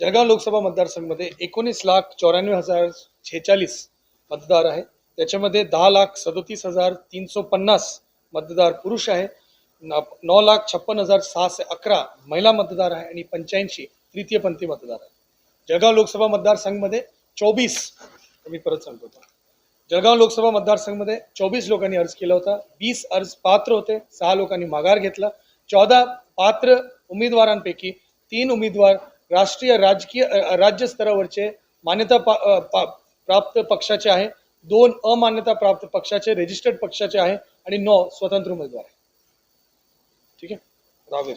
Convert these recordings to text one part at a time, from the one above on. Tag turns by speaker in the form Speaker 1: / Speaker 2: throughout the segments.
Speaker 1: जळगाव लोकसभा मतदारसंघामध्ये एकोणीस लाख चौऱ्याण्णव हजार छेचाळीस मतदार आहे. त्याच्यामध्ये दहा लाख सदोतीस हजार तीनशे पन्नास मतदार पुरुष आहे. न- नऊ लाख छप्पन हजार सहाशे अकरा महिला मतदार आहे आणि पंच्याऐंशी तृतीयपंथी मतदार आहे. जळगाव लोकसभा मतदारसंघमध्ये चोवीस मी परत सांगतो जळगाव लोकसभा मतदारसंघामध्ये चोवीस लोकांनी अर्ज केला होता. वीस अर्ज पात्र होते. सहा लोकांनी माघार घेतला. चौदा पात्र उमेदवारांपैकी तीन उमेदवार राष्ट्रीय राजकीय राज्य स्तरावरचे मान्यता पा- पा- प्राप्त पक्षाचे आहे. दोन अमान्यता प्राप्त पक्षाचे रजिस्टर्ड पक्षाचे आहे आणि नऊ स्वतंत्र उमेदवार आहे. ठीक आहे? रावेर.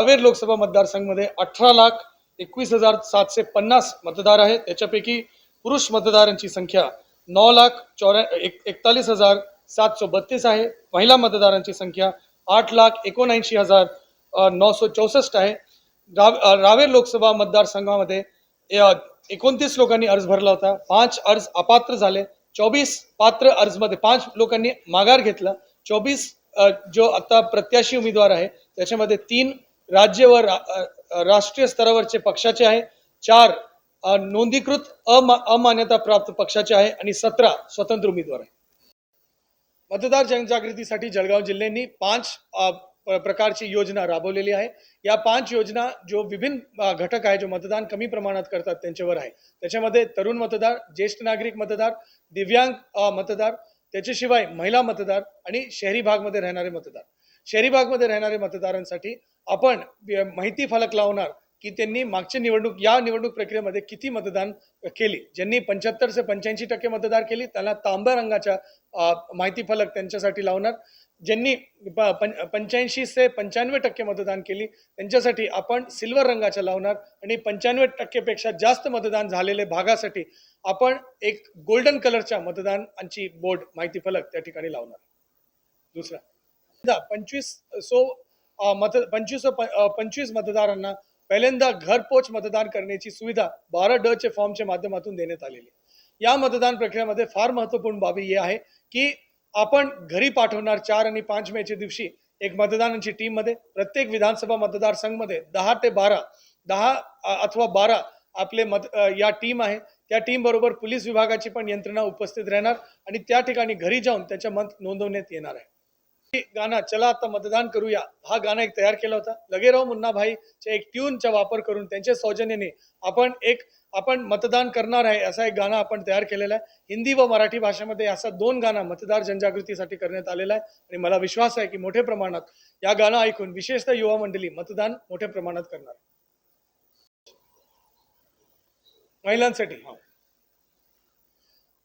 Speaker 1: रावेर लोकसभा मतदारसंघामध्ये अठरा लाख एकवीस हजार सातशे पन्नास मतदार आहेत. त्याच्यापैकी पुरुष मतदारांची संख्या नऊ लाख चौऱ्या एक एकतालीस हजार सातशे बत्तीस आहे. महिला मतदारांची संख्या आठ लाख एकोणऐंशी हजार नऊशे चौसष्ट आहे. राव रावेर लोकसभा मतदारसंघामध्ये एकोणतीस लोकांनी अर्ज भरला होता. पाच अर्ज अपात्र झाले. चोवीस पात्र अर्जमध्ये पाच लोकांनी माघार घेतला. चोवीस जो आता प्रत्याशी उमेदवार आहे त्याच्यामध्ये तीन राज्य व रा- राष्ट्रीय स्तरावरचे पक्षाचे आहे. चार नोंदीकृत अमा अमान्यता प्राप्त पक्षाचे आहे आणि सतरा स्वतंत्र उमेदवार आहे. मतदार जनजागृतीसाठी जळगाव जिल्ह्यांनी पाच प्रकारची योजना राबवलेली आहे. या पाच योजना जो विभिन्न घटक आहे जो मतदान कमी प्रमाणात करतात त्यांच्यावर आहे. त्याच्यामध्ये तरुण मतदार ज्येष्ठ नागरिक मतदार दिव्यांग मतदार त्याच्याशिवाय महिला मतदार आणि शहरी भागमध्ये राहणारे मतदार. शहरी भागमध्ये राहणारे मतदारांसाठी आपण माहिती फलक लावणार की त्यांनी मागच्या निवडणूक या निवडणूक प्रक्रियेमध्ये किती मतदान केली? ज्यांनी पंच्याहत्तर ते पंच्याऐंशी टक्के मतदार केली त्यांना तांब्या रंगाच्या माहितीफलक माहिती फलक त्यांच्यासाठी लावणार. ज्यांनी पंच्याऐंशी ते पंच्याण्णव टक्के मतदान केली त्यांच्यासाठी आपण सिल्वर रंगाच्या लावणार आणि पंच्याण्णव टक्केपेक्षा जास्त मतदान झालेले भागासाठी आपण एक गोल्डन कलरच्या मतदानांची बोर्ड माहिती फलक त्या ठिकाणी लावणार. दुसरा पंचवीस सो मत पंचवीस प- पंचवीस मतदारांना पहिल्यांदा घरपोच मतदान करण्याची सुविधा बारा ड चे फॉर्मच्या माध्यमातून देण्यात आलेली आहे. या मतदान प्रक्रियेमध्ये फार महत्त्वपूर्ण बाबी ही आहे की आपण घरी पाठवणार चार आणि पाच मेच्या दिवशी एक मतदानाची टीममध्ये प्रत्येक विधानसभा मतदारसंघमध्ये दहा ते बारा दहा अथवा बारा आपले मत या टीम आहे त्या टीम बरोबर पोलीस विभागाची पण यंत्रणा उपस्थित राहणार आणि त्या ठिकाणी घरी जाऊन त्याच्या मत नोंदवण्यात येणार आहे गाणं चला आता मतदान करूया. हा गाणं एक तयार केला होता. लगे राव मुन्ना भाईच्या एक ट्यूनचा वापर करून त्यांच्या सौजन्याने आपण एक आपण मतदान करणार आहे असा एक गाणं आपण तयार केलेला आहे. हिंदी व मराठी भाषेमध्ये असा दोन गाणं मतदार जनजागृतीसाठी करण्यात आलेला आहे. आणि मला विश्वास आहे की मोठ्या प्रमाणात या गाणं ऐकून विशेषतः युवा मंडळी मतदान मोठ्या प्रमाणात करणार. महिलांसाठी. हा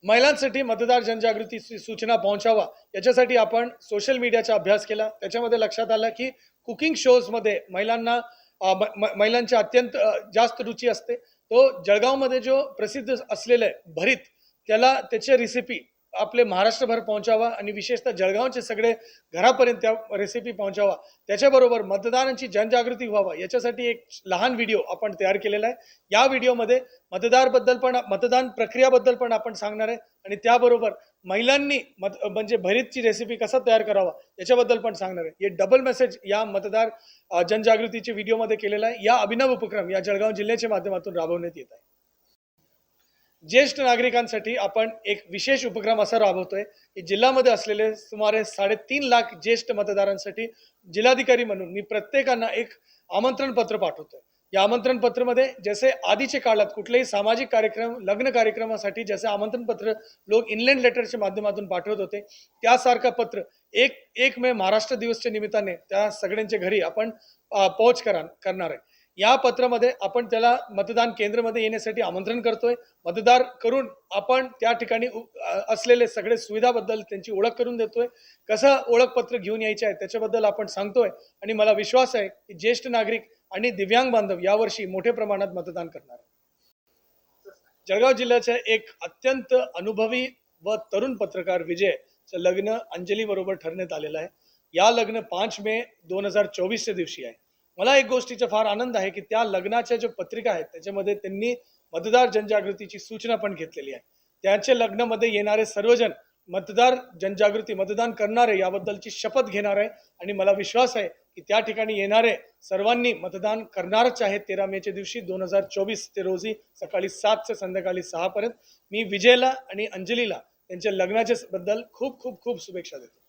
Speaker 1: महिलांसाठी मतदार जनजागृती सूचना पोहोचावा. याच्यासाठी आपण सोशल मीडियाचा अभ्यास केला. त्याच्यामध्ये लक्षात आलं की कुकिंग शोजमध्ये महिलांना म- म- महिलांची अत्यंत जास्त रुची असते. तो जळगावमध्ये जो प्रसिद्ध असलेलं आहे भरीत त्याला त्याची रेसिपी आपले महाराष्ट्रभर पोहोचावा आणि विशेषतः जळगावचे सगळे घरापर्यंत त्या रेसिपी पोहोचावा. त्याच्याबरोबर मतदारांची जनजागृती व्हावा. याच्यासाठी एक लहान व्हिडिओ आपण तयार केलेला आहे. या व्हिडिओमध्ये मतदारबद्दल पण मतदान प्रक्रियाबद्दल पण आपण सांगणार आहे. आणि त्याबरोबर महिलांनी मत म्हणजे भरीतची रेसिपी कसा तयार करावा याच्याबद्दल पण सांगणार आहे. हे डबल मेसेज या मतदार जनजागृतीचे व्हिडिओमध्ये केलेला आहे. या अभिनव उपक्रम या जळगाव जिल्ह्याच्या माध्यमातून राबवण्यात येत आहे. ज्येष्ठ नागरिकांसाठी आपण एक विशेष उपक्रम असा राबवतोय की जिल्ह्यामध्ये असलेले सुमारे साडेतीन लाख ज्येष्ठ मतदारांसाठी जिल्हाधिकारी म्हणून मी प्रत्येकांना एक आमंत्रण पत्र पाठवतोय. या आमंत्रण पत्रमध्ये जसे आधीच्या काळात कुठलेही सामाजिक कार्यक्रम लग्न कार्यक्रमासाठी जसे आमंत्रण पत्र लोक इनलँड लेटरच्या माध्यमातून पाठवत होते त्यासारखं पत्र एक एक मे महाराष्ट्र दिवसच्या निमित्ताने त्या सगळ्यांच्या घरी आपण अ, पोहोच करा करणार आहे. या पत्रामध्ये आपण त्याला मतदान केंद्रामध्ये येण्यासाठी आमंत्रण करतोय. मतदार करून आपण त्या ठिकाणी असलेले सगळे सुविधाबद्दल त्यांची ओळख करून देतोय. कसं ओळखपत्र घेऊन यायचे आहे त्याच्याबद्दल आपण सांगतोय. आणि मला विश्वास आहे की ज्येष्ठ नागरिक आणि दिव्यांग बांधव यावर्षी मोठ्या प्रमाणात मतदान करणार आहे जळगाव जिल्ह्याचे एक अत्यंत अनुभवी व तरुण पत्रकार विजयचं लग्न अंजली बरोबर ठरण्यात आलेलं आहे. या लग्न पाच मे दोन हजार चोवीसच्या दिवशी आहे. मला एक गोष्टीचा फार आनंद आहे की त्या लग्नाच्या ज्या पत्रिका आहेत त्याच्यामध्ये त्यांनी मतदार जनजागृतीची सूचना पण घेतलेली आहे. त्यांचे लग्नामध्ये येणारे सर्वजण मतदार जनजागृती मतदान करणारे याबद्दलची शपथ घेणार आहे आणि मला विश्वास आहे की त्या ठिकाणी येणारे सर्वांनी मतदान करणारच आहे तेरा मेच्या दिवशी दोन हजार चोवीस ते रोजी सकाळी सात ते संध्याकाळी सहापर्यंत. मी विजयला आणि अंजलीला त्यांच्या लग्नाच्या बद्दल खूप खूप खूप शुभेच्छा देतो.